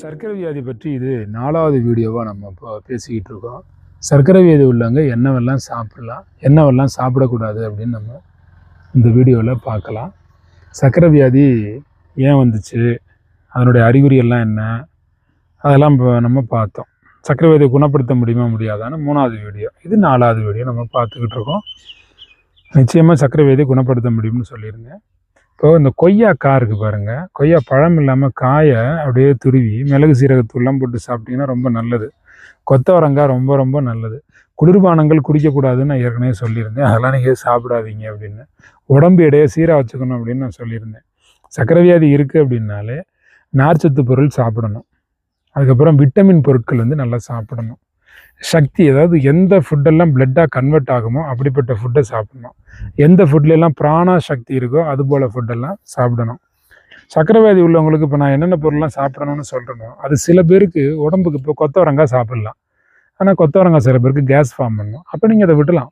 சர்க்கரை வியாதி பற்றி இது நாலாவது வீடியோவாக நம்ம இப்போ பேசிக்கிட்டு இருக்கோம். சர்க்கரை வியாதி உள்ளவங்க என்னவெல்லாம் சாப்பிடலாம் என்னவெல்லாம் சாப்பிடக்கூடாது அப்படின்னு நம்ம இந்த வீடியோவில் பார்க்கலாம். சர்க்கரை வியாதி ஏன் வந்துச்சு அதனுடைய அறிகுறியெல்லாம் என்ன அதெல்லாம் இப்போ நம்ம பார்த்தோம். சர்க்கரை வியாதியை குணப்படுத்த முடியுமா முடியாதான்னு மூணாவது வீடியோ. இது நாலாவது வீடியோ நம்ம பார்த்துக்கிட்டு இருக்கோம். நிச்சயமாக சர்க்கரை வியாதியை குணப்படுத்த முடியும்னு சொல்லியிருந்தேன். இப்போ இந்த கொய்யா கா இருக்குது பாருங்கள் கொய்யா பழம் இல்லாமல் காயை அப்படியே துருவி மிளகு சீரகத்தூள்லாம் போட்டு சாப்பிட்டீங்கன்னா ரொம்ப நல்லது. கொத்தவரங்காய் ரொம்ப ரொம்ப நல்லது. குளிர்பானங்கள் குடிக்கக்கூடாதுன்னு நான் ஏற்கனவே சொல்லியிருந்தேன். அதெல்லாம் நீங்கள் சாப்பிடாதீங்க அப்படின்னு. உடம்பு இடையே சீராக வச்சுக்கணும் அப்படின்னு நான் சொல்லியிருந்தேன். சக்கரை வியாதி இருக்குது அப்படின்னாலே நார்ச்சத்து பொருள் சாப்பிடணும். அதுக்கப்புறம் விட்டமின் பொருட்கள் வந்து நல்லா சாப்பிடணும். சக்தி அதாவது எந்த ஃபுட்டெல்லாம் பிளட்டாக கன்வெர்ட் ஆகுமோ அப்படிப்பட்ட ஃபுட்டை சாப்பிடணும். எந்த ஃபுட்லெல்லாம் பிராணா சக்தி இருக்கோ அது போல் ஃபுட்டெல்லாம் சாப்பிடணும். சக்கரவாதி உள்ளவங்களுக்கு இப்போ நான் என்னென்ன பொருள்லாம் சாப்பிடணும்னு சொல்கிறேனோ அது சில பேருக்கு உடம்புக்கு இப்போ கொத்தவரங்காய் சாப்பிடலாம். ஆனால் கொத்தவரங்காய் சில பேருக்கு கேஸ் ஃபார்ம் பண்ணும். அப்போ நீங்கள் அதை விடலாம்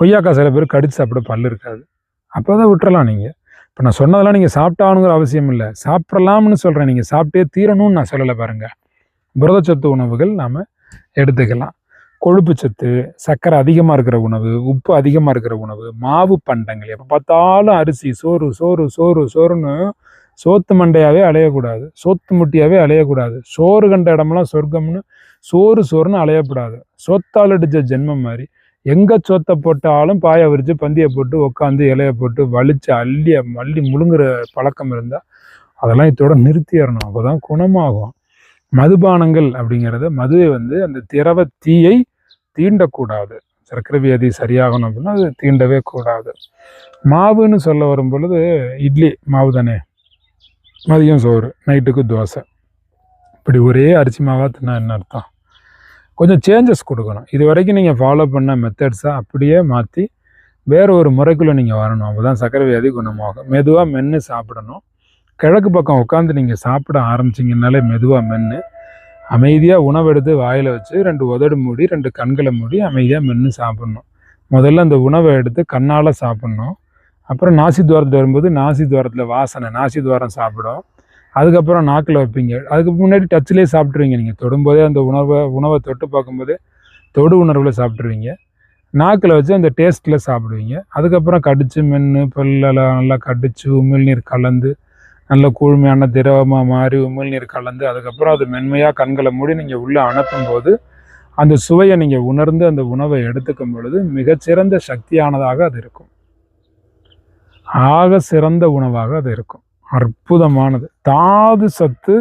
கொய்யாக்காய் சில பேருக்கு கடிச்சு சாப்பிட பல் இருக்காது. அப்போ அதை விட்டுறலாம் நீங்கள் இப்போ நான் சொன்னதெல்லாம் நீங்கள் சாப்பிட்டானுங்கிற அவசியம் இல்லை. சாப்பிடலாம்னு சொல்கிறேன் நீங்கள் சாப்பிட்டே தீரணும்னு நான் சொல்லலை பாருங்கள் புரதச்சத்து உணவுகள் நாம் எடுத்துக்கலாம். கொழுப்பு சத்து சர்க்கரை அதிகமாக இருக்கிற உணவு உப்பு அதிகமாக இருக்கிற உணவு மாவு பண்டங்கள் எப்போ பார்த்தாலும் அரிசி சோறு சோறு சோறு சோறுன்னு சோத்து மண்டையாகவே அலையக்கூடாது. சோத்து முட்டியாகவே அலையக்கூடாது. சோறு கண்ட இடமெல்லாம் சொர்க்கம்னு சோறு சோறுன்னு அலையக்கூடாது சோத்தால் அடித்த ஜென்மம் மாதிரி. எங்கே சோத்தை போட்டாலும் பாயை விரித்து பந்தியை போட்டு உட்காந்து இலைய போட்டு வலிச்சு அள்ளி மல்லி முழுங்குற பழக்கம் இருந்தால் அதெல்லாம் இதோட நிறுத்திடணும். அப்போ தான் குணமாகும். மதுபானங்கள் அப்படிங்கிறத மதுவை வந்து அந்த திரவ தீயை தீண்டக்கூடாது. சர்க்கரை வியாதி சரியாகணும் அப்படின்னா அது தீண்டவே கூடாது. மாவுன்னு சொல்ல வரும் பொழுது இட்லி மாவு தானே? மதியம் சோறு நைட்டுக்கு தோசை. இப்படி ஒரே அரிசி மாவாக தின்னா என்ன அர்த்தம்? கொஞ்சம் சேஞ்சஸ் கொடுக்கணும். இது வரைக்கும் நீங்கள் ஃபாலோ பண்ண மெத்தட்ஸை அப்படியே மாற்றி வேறு ஒரு முறைக்குள்ளே நீங்கள் வரணும். அப்போ தான் சர்க்கரை வியாதி குணமாகும். மெதுவாக மென்று சாப்பிடணும். கிழக்கு பக்கம் உட்காந்து நீங்கள் சாப்பிட ஆரம்பிச்சிங்கனாலே மெதுவாக மென்று அமைதியாக உணவெடுத்து வாயில் வச்சு ரெண்டு உதடு மூடி ரெண்டு கண்களை மூடி அமைதியாக மென்று சாப்பிட்ணும். முதல்ல அந்த உணவை எடுத்து கண்ணால் சாப்பிட்ணும். அப்புறம் நாசி துவாரத்தில் வரும்போது நாசி துவாரத்தில் வாசனை நாசி துவாரம் சாப்பிடும். அதுக்கப்புறம் நாக்கில் வைப்பீங்க. அதுக்கு முன்னாடி டச்சிலே சாப்பிட்ருவீங்க நீங்கள் தொடும்போதே அந்த உணவை உணவை தொட்டு பார்க்கும்போது தொடு உணர்வில் சாப்பிட்ருவீங்க நாக்கில் வச்சு அந்த டேஸ்ட்டில் சாப்பிடுவீங்க. அதுக்கப்புறம் கடிச்சு மென்று பல்லெல்லாம் நல்லா கடிச்சு உமிழ்நீர் கலந்து நல்ல கூழ்மையான திரவமாக மாறி உமிழ்நீர் கலந்து அதுக்கப்புறம் அது மென்மையாக கண்களை மூடி நீங்கள் உள்ளே அனுப்பும்போது அந்த சுவையை நீங்கள் உணர்ந்து அந்த உணவை எடுத்துக்கும் பொழுது மிகச்சிறந்த சக்தியானதாக அது இருக்கும். ஆக சிறந்த உணவாக அது இருக்கும். அற்புதமானது. தாது சத்து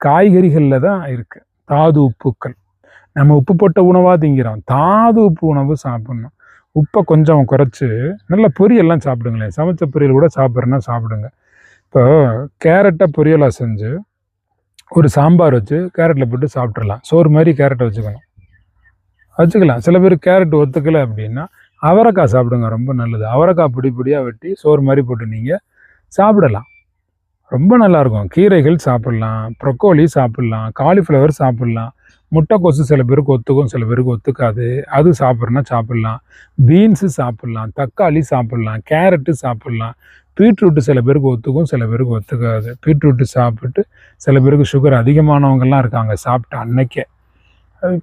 காய்கறிகளில் தான் இருக்குது தாது உப்புக்கள். நம்ம உப்பு போட்ட உணவாக திங்கிறோம். தாது உப்பு உணவு சாப்பிட்ணும். உப்பை கொஞ்சம் குறைச்சி நல்ல பொரியெல்லாம் சாப்பிடுங்களேன். சமைச்ச பொரியல் கூட சாப்பிட்றேன்னா சாப்பிடுங்க. இப்போ கேரட்டை பொரியலாக செஞ்சு ஒரு சாம்பார் வச்சு கேரட்டில் போட்டு சாப்பிட்றலாம் சோறு மாதிரி கேரட்டை வச்சுக்கணும். வச்சுக்கலாம். சில பேர் கேரட் ஒத்துக்கலை அப்படின்னா அவரைக்காய் சாப்பிடுங்க ரொம்ப நல்லது. அவரைக்காய் பொடி வெட்டி சோறு மாதிரி போட்டு நீங்கள் சாப்பிடலாம். ரொம்ப நல்லாயிருக்கும் கீரைகள் சாப்பிட்லாம் ப்ரொக்கோலி சாப்பிட்லாம் காலிஃப்ளவர் சாப்பிட்லாம். முட்டைக்கோசு சில பேருக்கு ஒத்துக்கும் சில பேருக்கு ஒத்துக்காது. அது சாப்பிட்றனா சாப்பிட்லாம். பீன்ஸு சாப்பிட்லாம் தக்காளி சாப்பிட்லாம் கேரட்டு சாப்பிட்லாம். பீட்ரூட்டு சில பேருக்கு ஒத்துக்கும் சில பேருக்கு ஒத்துக்காது. பீட்ரூட்டு சாப்பிட்டு சில பேருக்கு சுகர் அதிகமானவங்கள்லாம் இருக்காங்க சாப்பிட்டு அன்னைக்கே.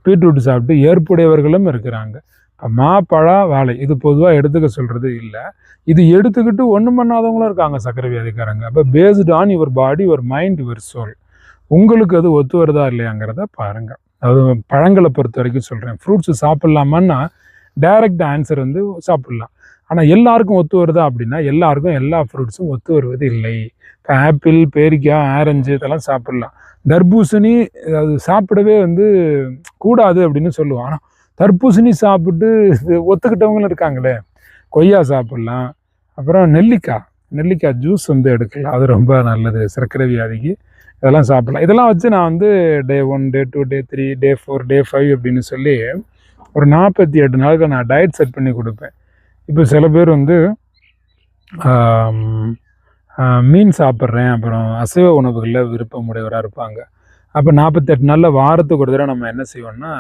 பீட்ரூட்டு சாப்பிட்டு ஏற்புடையவர்களும் இருக்கிறாங்க. இப்போ மா பழா வாழை இது பொதுவாக எடுத்துக்க சொல்கிறது இல்லை. இது எடுத்துக்கிட்டு ஒன்றும் பண்ணாதவங்களும் இருக்காங்க சக்கரை வியாதிக்காரங்க அப்போ based on your body your mind your soul உங்களுக்கு அது ஒத்து வருதா இல்லையாங்கிறத பாருங்கள் அது பழங்களை பொறுத்த வரைக்கும் சொல்கிறேன் ஃப்ரூட்ஸு சாப்பிட்லாமான்னா டைரக்ட் ஆன்சர் வந்து சாப்பிட்லாம். ஆனால் எல்லாருக்கும் ஒத்து வருதா அப்படின்னா எல்லாருக்கும் எல்லா ஃப்ரூட்ஸும் ஒத்து வருவது இல்லை. இப்போ ஆப்பிள் பேரிக்காய் ஆரஞ்சு இதெல்லாம் சாப்பிட்லாம். தர்பூசணி அது சாப்பிடவே வந்து கூடாது அப்படின்னு சொல்லுவோம். ஆனால் தர்பூசணி சாப்பிட்டு ஒத்துக்கிட்டவங்களும் இருக்காங்களே. கொய்யா சாப்பிட்லாம். அப்புறம் நெல்லிக்காய். நெல்லிக்காய் ஜூஸ் வந்து எடுக்கலாம். அது ரொம்ப நல்லது. சர்க்கரை வியாதிக்கு இதெல்லாம் சாப்பிட்லாம். இதெல்லாம் வச்சு நான் வந்து day one day two day three day four day five அப்படின்னு சொல்லி ஒரு நாற்பத்தி எட்டு நாளுக்கு நான் டயட் செட் பண்ணி கொடுப்பேன். இப்போ சில பேர் வந்து மீன் சாப்பிட்றேன் அப்புறம் அசைவ உணவுகளில் விருப்பமுடையவராக இருப்பாங்க. அப்போ நாற்பத்தெட்டு நாளில் வாரத்துக்கு ஒரு தடவை நம்ம என்ன செய்வோம்னா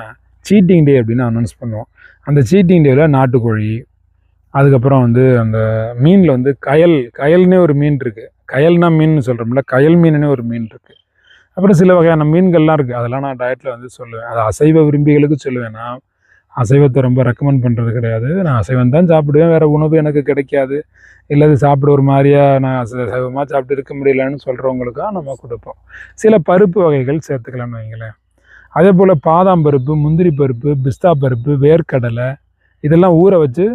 சீட்டிங் டே அப்படின்னு அனௌன்ஸ் பண்ணுவோம். அந்த சீட்டிங் டேவில் நாட்டுக்கோழி அதுக்கப்புறம் வந்து அந்த மீனில் வந்து கயல் கயல்னே ஒரு மீன் இருக்குது கயல்னா மீன் சொல்கிறோம்ல கயல் மீனுன்னு ஒரு மீன் இருக்குது அப்புறம் சில வகையான மீன்கள்லாம் இருக்குது அதெல்லாம் நான் டயட்டில் வந்து சொல்லுவேன். அது அசைவ விரும்பிகளுக்கு சொல்லுவேன். நான் அசைவத்தை ரொம்ப ரெக்கமெண்ட் பண்ணுறது கிடையாது. நான் அசைவம் தான் சாப்பிடுவேன். வேறு உணவு எனக்கு கிடைக்காது. இல்லை அது சாப்பிட ஒரு மாதிரியா நான் அசைவமாக சாப்பிட்டு இருக்க முடியலன்னு சொல்கிறவங்களுக்காக நம்ம கொடுப்போம். சில பருப்பு வகைகள் சேர்த்துக்கலாம்னு வைங்களேன். அதே போல் பாதாம் பருப்பு முந்திரி பருப்பு பிஸ்தா பருப்பு வேர்க்கடலை இதெல்லாம் ஊற வச்சு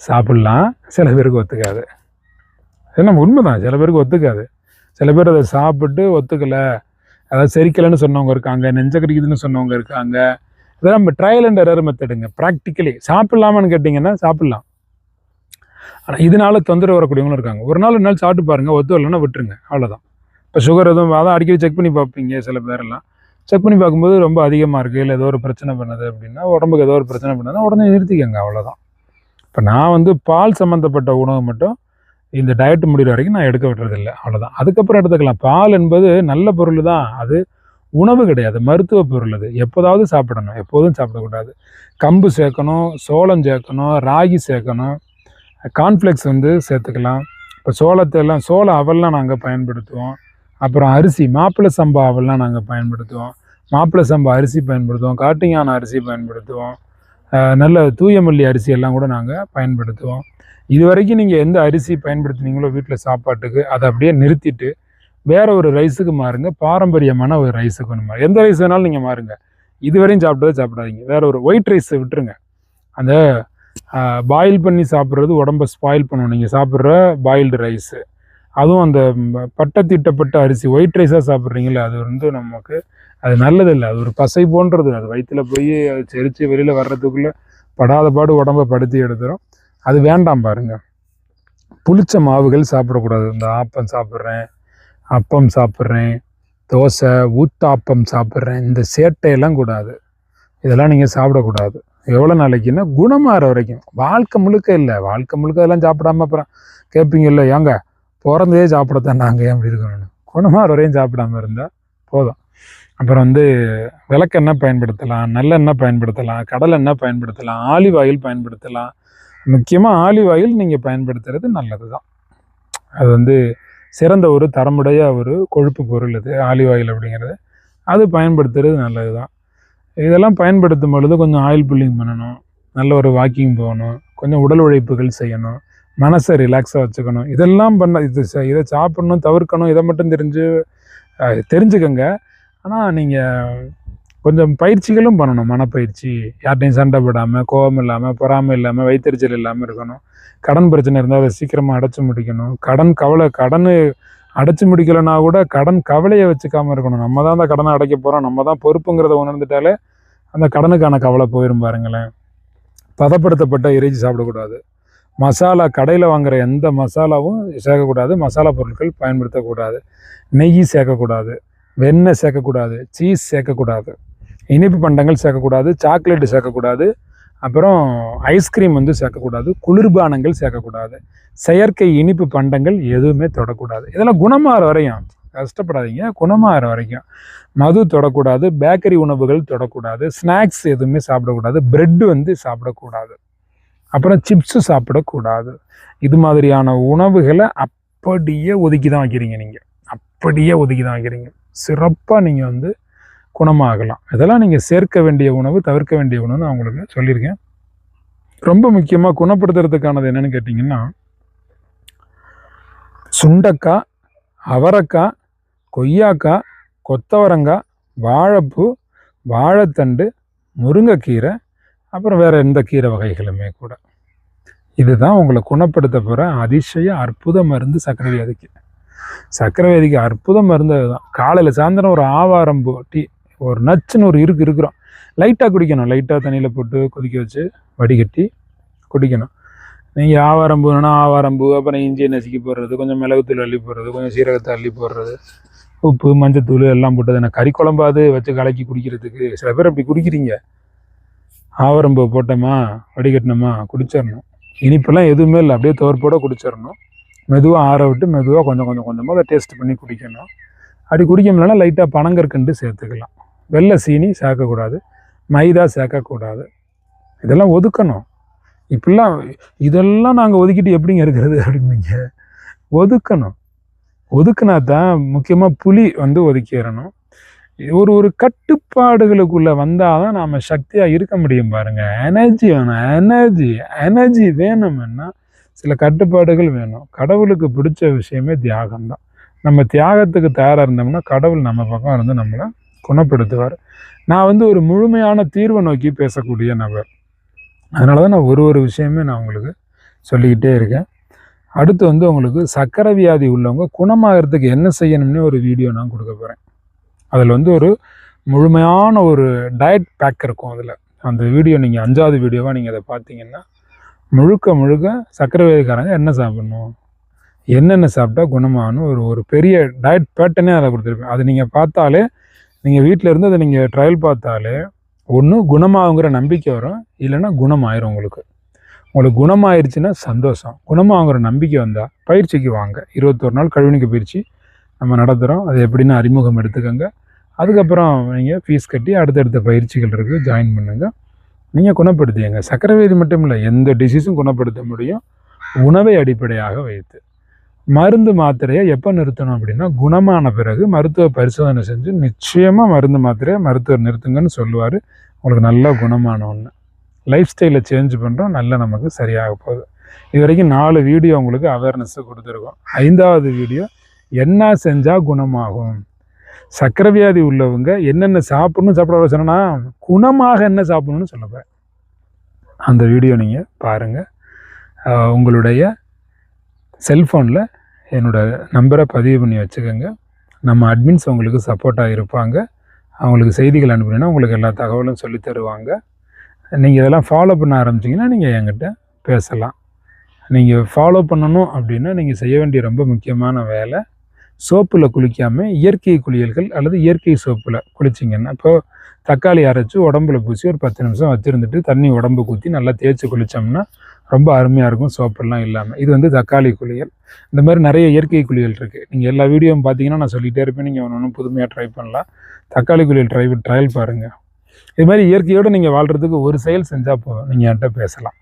சாப்பிட்லாம். சில பேருக்கு ஒத்துக்காது. இது நம்ம உண்மைதான். சில பேருக்கு ஒத்துக்காது. சில பேர் அதை சாப்பிட்டு ஒத்துக்கலை. அதாவது செரிக்கலைன்னு சொன்னவங்க இருக்காங்க நெஞ்ச கிடைக்குதுன்னு சொன்னவங்க இருக்காங்க. இதெல்லாம் நம்ம ட்ரையல் அண்ட் எரர் மெத்தடுங்க ப்ராக்டிக்கலி சாப்பிட்லாமான்னு கேட்டிங்கன்னா சாப்பிட்லாம். ஆனால் இதனால தொந்தரவு வரக்கூடியவங்களும் இருக்காங்க. ஒரு நாள் ரெண்டு நாள் சாப்பிட்டு பாருங்கள் ஒத்து வரலன்னா விட்டுருங்க. அவ்வளோதான் இப்போ சுகர் எதுவும் அதான் அடிக்கடி செக் பண்ணி பார்ப்பீங்க சில பேரெல்லாம். செக் பண்ணி பார்க்கும்போது ரொம்ப அதிகமாக இருக்குது இல்லை ஏதோ ஒரு பிரச்சனை பண்ணுது அப்படின்னா உடம்புக்கு ஏதோ ஒரு பிரச்சனை பண்ணுதுன்னா உடனே நிறுத்திக்கங்க. அவ்வளோதான் இப்போ நான் வந்து பால் சம்மந்தப்பட்ட உணவு மட்டும் இந்த டயட் முடிகிற வரைக்கும் நான் எடுக்க விட்டுறதில்லை அவ்வளோதான் அதுக்கப்புறம் எடுத்துக்கலாம். பால் என்பது நல்ல பொருள் தான் அது உணவு கிடையாது. மருத்துவ பொருள் அது. எப்போதாவது சாப்பிடணும். எப்போதும் சாப்பிடக்கூடாது. கம்பு சேர்க்கணும் சோளம் சேர்க்கணும் ராகி சேர்க்கணும். கார்ன்ஃப்ளெக்ஸ் வந்து சேர்த்துக்கலாம். இப்போ சோளத்தை எல்லாம் சோள அவல்லாம் நாங்கள் பயன்படுத்துவோம். அப்புறம் அரிசி மாப்பிள்ளை சம்பா அவல்லாம் நாங்கள் பயன்படுத்துவோம். மாப்பிள்ளை சம்பா அரிசி பயன்படுத்துவோம். காட்டிங்கான அரிசி பயன்படுத்துவோம். நல்ல தூயமல்லி அரிசி எல்லாம் கூட நாங்கள் பயன்படுத்துவோம். இது வரைக்கும் நீங்கள் எந்த அரிசி பயன்படுத்துனீங்களோ வீட்டில் சாப்பாட்டுக்கு அதை அப்படியே நிறுத்திட்டு வேற ஒரு ரைஸுக்கு மாறுங்க. பாரம்பரியமான ஒரு ரைஸுக்கு ஒன்று மாறு எந்த ரைஸ் வேணாலும் நீங்கள் மாறுங்க. இதுவரையும் சாப்பிட்டதை சாப்பிடாதீங்க. வேற ஒரு ஒயிட் ரைஸை விட்டுருங்க. அந்த பாயில் பண்ணி சாப்பிட்றது உடம்ப ஸ்பாயில் பண்ணும். நீங்கள் சாப்பிட்ற பாயில்டு ரைஸு அதுவும் அந்த பட்டத்திட்டப்பட்ட அரிசி ஒயிட் ரைஸாக சாப்பிட்றீங்களே அது வந்து நமக்கு அது நல்லதில்லை. அது ஒரு பசை போன்றது. அது வயிற்றுல போய் அதை செரித்து வெளியில் வர்றதுக்குள்ளே படாத பாடு உடம்ப படுத்தி எடுத்துரும். அது வேண்டாம் பாருங்கள் புளிச்ச மாவுகள் சாப்பிடக்கூடாது. இந்த ஆப்பம் சாப்பிட்றேன் அப்பம் சாப்பிட்றேன் தோசை ஊத்தாப்பம் சாப்பிட்றேன். இந்த சேட்டையெல்லாம் கூடாது. இதெல்லாம் நீங்கள் சாப்பிடக்கூடாது. எவ்வளோ நாளைக்குன்னா குணமாற வரைக்கும். வாழ்க்கை முழுக்க இல்லை. வாழ்க்கை முழுக்க அதெல்லாம் சாப்பிடாம அப்புறம் கேட்பீங்கல்ல ஏங்க பிறந்ததே சாப்பிடத்தான் நாங்கள் ஏன் அப்படி இருக்கணும்னு குணமாற வரையும் சாப்பிடாம இருந்தால் போதும். அப்புறம் வந்து விளக்கெண்ணெய் பயன்படுத்தலாம் நல்லெண்ணெய் பயன்படுத்தலாம் கடலெண்ணெய் பயன்படுத்தலாம் ஆலிவ் ஆயில் பயன்படுத்தலாம். முக்கியமாக ஆலிவ் ஆயில் நீங்கள் பயன்படுத்துறது நல்லது தான் அது வந்து சிறந்த ஒரு தரமுடைய ஒரு கொழுப்பு பொருள் இது ஆலிவ் ஆயில் அப்படிங்கிறது. அது பயன்படுத்துறது நல்லது தான் இதெல்லாம் பயன்படுத்தும் பொழுது கொஞ்சம் ஆயில் புல்லிங் பண்ணணும் நல்ல ஒரு வாக்கிங் போகணும் கொஞ்சம் உடல் உழைப்புகள் செய்யணும் மனசை ரிலாக்ஸாக வச்சுக்கணும். இதெல்லாம் பண்ண இது இதை சாப்பிடணும் தவிர்க்கணும் இதை மட்டும் தெரிஞ்சு தெரிஞ்சுக்கங்க. ஆனால் நீங்கள் கொஞ்சம் பயிற்சிகளும் பண்ணணும். மனப்பயிற்சி யார்ட்டையும் சண்டை போடாமல் கோபம் இல்லாமல் பொறாமை இல்லாமல் வைத்தறிச்சல் இல்லாமல் இருக்கணும். கடன் பிரச்சனை இருந்தால் அதை சீக்கிரமாக அடைச்சி முடிக்கணும். கடன் கவலை கடன் அடைச்சி முடிக்கலைன்னா கூட கடன் கவலையை வச்சுக்காமல் இருக்கணும். நம்ம தான் அந்த கடனை அடைக்க போகிறோம் நம்ம தான் பொறுப்புங்கிறத உணர்ந்துட்டாலே அந்த கடனுக்கான கவலை போயிடும் பாருங்களேன். பதப்படுத்தப்பட்ட இறைச்சி சாப்பிடக்கூடாது. மசாலா கடையில் வாங்குகிற எந்த மசாலாவும் சேர்க்கக்கூடாது. மசாலா பொருட்கள் பயன்படுத்தக்கூடாது. நெய் சேர்க்கக்கூடாது. வெண்ணெய் சேர்க்கக்கூடாது சீஸ் சேர்க்கக்கூடாது இனிப்பு பண்டங்கள் சேர்க்கக்கூடாது சாக்லேட்டு சேர்க்கக்கூடாது அப்புறம் ஐஸ்கிரீம் வந்து சேர்க்கக்கூடாது குளிர்பானங்கள் சேர்க்கக்கூடாது செயற்கை இனிப்பு பண்டங்கள் எதுவுமே தொடக்கூடாது. இதெல்லாம் குணமாகிற வரையும் கஷ்டப்படாதீங்க குணமாகிற வரைக்கும். மது தொடக்கூடாது பேக்கரி உணவுகள் தொடக்கூடாது ஸ்நாக்ஸ் எதுவுமே சாப்பிடக்கூடாது ப்ரெட்டு வந்து சாப்பிடக்கூடாது. அப்புறம் சிப்ஸு சாப்பிடக்கூடாது. இது மாதிரியான உணவுகளை அப்படியே ஒதுக்கி தான் வைக்கிறீங்க நீங்கள் அப்படியே ஒதுக்கி தான் வைக்கிறீங்க. சிறப்பாக நீங்கள் வந்து குணமாகலாம். இதெல்லாம் நீங்கள் சேர்க்க வேண்டிய உணவு தவிர்க்க வேண்டிய உணவு நான் உங்களுக்கு சொல்லியிருக்கேன். ரொம்ப முக்கியமாக குணப்படுத்துறதுக்கானது என்னென்னு கேட்டிங்கன்னா சுண்டக்காய் அவரக்காய் கொய்யாக்காய் கொத்தவரங்காய் வாழைப்பூ வாழைத்தண்டு முருங்கைக்கீரை அப்புறம் வேறு எந்த கீரை வகைகளுமே கூட. இதுதான் உங்களை குணப்படுத்த போகிற அதிசய அற்புத மருந்து சக்கரை வியாதிக்கு சக்கரவேதிக்கு அற்புதம் மருந்து அதுதான் காலையில் சாயந்தரம் ஒரு ஆவாரம் டீ ஒரு நச்சுன்னு ஒரு இருக்கு இருக்கிறோம். லைட்டாக குடிக்கணும். லைட்டாக தண்ணியில் போட்டு கொதிக்க வச்சு வடிகட்டி குடிக்கணும். நீங்கள் ஆவாரம்பூ வேணா ஆவாரம்பூ அப்புறம் இஞ்சியை நசுக்கி போடுறது கொஞ்சம் மிளகுத்தூள் அள்ளி போடுறது கொஞ்சம் சீரகத்தை அள்ளி போடுறது உப்பு மஞ்சத்தூள் எல்லாம் போட்டது. என்ன கறி குழம்பாது வச்சு கலக்கி குடிக்கிறதுக்கு. சில பேர் அப்படி குடிக்கிறீங்க. ஆவரம்பூ போட்டோமா வடிகட்டினோமா குடிச்சிடணும். இனிப்பெல்லாம் எதுவுமே இல்லை. அப்படியே தோற்போட குடிச்சிடணும். மெதுவாக ஆற விட்டு மெதுவாக கொஞ்சம் கொஞ்சம் கொஞ்சமாக அதை டேஸ்ட் பண்ணி குடிக்கணும். அப்படி குடிக்க முடியலனா லைட்டாக பனங்கற்கண்டு சேர்த்துக்கலாம். வெள்ளை சீனி சேர்க்கக்கூடாது. மைதா சேர்க்கக்கூடாது. இதெல்லாம் ஒதுக்கணும். இப்படிலாம் இதெல்லாம் நாங்கள் ஒதுக்கிட்டு எப்படிங்க இருக்கிறது அப்படின்னீங்க? ஒதுக்கணும். ஒதுக்குனா தான் முக்கியமாக புலி வந்து ஒதுக்கிடணும். ஒரு ஒரு கட்டுப்பாடுகளுக்குள்ளே வந்தால் தான் நாம் சக்தியாக இருக்க முடியும் பாருங்கள் எனர்ஜி வேணும். எனர்ஜி எனர்ஜி வேணும்னா சில கட்டுப்பாடுகள் வேணும். கடவுளுக்கு பிடிச்ச விஷயமே தியாகம் தான் நம்ம தியாகத்துக்கு தயாராக இருந்தோம்னா கடவுள் நம்ம பக்கம் இருந்து நம்மளை குணப்படுத்துவார். நான் வந்து ஒரு முழுமையான தீர்வை நோக்கி பேசக்கூடிய நபர். அதனால தான் நான் ஒரு ஒரு விஷயமே நான் உங்களுக்கு சொல்லிக்கிட்டே இருக்கேன். அடுத்து வந்து உங்களுக்கு சக்கரை வியாதி உள்ளவங்க குணமாகிறதுக்கு என்ன செய்யணும்னு ஒரு வீடியோ நான் கொடுக்க போகிறேன் அதில் வந்து ஒரு முழுமையான ஒரு டயட் பேக் இருக்கும் அதில். அந்த வீடியோ நீங்கள் அஞ்சாவது வீடியோவாக நீங்கள் அதை பார்த்தீங்கன்னா முழுக்க முழுக்க சக்கரை வியாதிக்காரங்க என்ன சாப்பிடணும்? என்னென்ன சாப்பிட்டா குணமாகணும் ஒரு ஒரு பெரிய டயட் பேட்டர்னே அதை கொடுத்துருப்பேன் அது நீங்கள் பார்த்தாலே நீங்கள் வீட்டில் இருந்து அதை நீங்கள் ட்ரையல் பார்த்தாலே ஒன்று குணமாகுங்கிற நம்பிக்கை வரும். இல்லைன்னா குணமாயிரும் உங்களுக்கு. உங்களுக்கு குணமாயிருச்சுன்னா சந்தோஷம். குணமாகுங்கிற நம்பிக்கை வந்தால் பயிற்சிக்கு வாங்க. இருபத்தொரு நாள் கழுவினிக்க பயிற்சி நம்ம நடத்துகிறோம் அது எப்படின்னு அறிமுகம் எடுத்துக்கோங்க. அதுக்கப்புறம் நீங்கள் ஃபீஸ் கட்டி அடுத்தடுத்த பயிற்சிகள் இருக்குது ஜாயின் பண்ணுங்கள் நீங்கள் குணப்படுத்திங்க சக்கரை வியாதி மட்டும் இல்லை எந்த டிசீஸும் குணப்படுத்த முடியும். உணவை அடிப்படையாக வைத்து. மருந்து மாத்திரையை எப்போ நிறுத்தணும் அப்படின்னா குணமான பிறகு மருத்துவ பரிசோதனை செஞ்சு நிச்சயமாக மருந்து மாத்திரையை மருத்துவர் நிறுத்துங்கன்னு சொல்லுவார். உங்களுக்கு நல்ல குணமான ஒன்று லைஃப் ஸ்டைலை சேஞ்ச் பண்ணுறோம் நல்ல நமக்கு சரியாக போகுது. இது வரைக்கும் நாலு வீடியோ உங்களுக்கு அவேர்னஸ்ஸை கொடுத்துருக்கோம். ஐந்தாவது வீடியோ என்ன செஞ்சால் குணமாகும்? சக்கரை வியாதி உள்ளவங்க என்னென்ன சாப்பிடணும் சாப்பிட சொன்னா குணமாக என்ன சாப்பிடணும்னு சொல்லுவேன் அந்த வீடியோ நீங்கள் பாருங்கள் உங்களுடைய செல்ஃபோனில் என்னோட நம்பரை பதிவு பண்ணி வச்சுக்கோங்க. நம்ம அட்மின்ஸ் உங்களுக்கு சப்போர்ட்டாக இருப்பாங்க. அவங்களுக்கு செய்திகள் அனுப்புனீங்கன்னா உங்களுக்கு எல்லா தகவலும் சொல்லி தருவாங்க. நீங்கள் இதெல்லாம் ஃபாலோ பண்ண ஆரம்பிச்சிங்கன்னா நீங்கள் என்கிட்ட பேசலாம். நீங்கள் ஃபாலோ பண்ணணும் அப்படின்னா நீங்கள் செய்ய வேண்டிய ரொம்ப முக்கியமான வேலை. சோப்பில் குளிக்காமல் இயற்கை குளியல்கள் அல்லது இயற்கை சோப்பில் குளிச்சிங்கன்னா இப்போ தக்காளி அரைச்சி உடம்புல பூசி ஒரு பத்து நிமிஷம் வச்சுருந்துட்டு தண்ணி உடம்பு ஊற்றி நல்லா தேய்ச்சி குளித்தோம்னா ரொம்ப அருமையாக இருக்கும் சோப்பெல்லாம் இல்லாமல் இது வந்து தக்காளி குளியல். இந்த மாதிரி நிறைய இயற்கை குளியல் இருக்குது நீங்கள் எல்லா வீடியோவும் பார்த்தீங்கன்னா நான் சொல்லிகிட்டே இருப்பேன். நீங்கள் ஒன்று ஒன்று புதுமையாக ட்ரை பண்ணலாம். தக்காளி குளியல் ட்ரை ட்ரையல் பாருங்கள் இது மாதிரி இயற்கையோடு நீங்கள் வாழ்கிறதுக்கு ஒரு செயல் செஞ்சால் போதும். நீங்கள் என்கிட்ட பேசலாம்.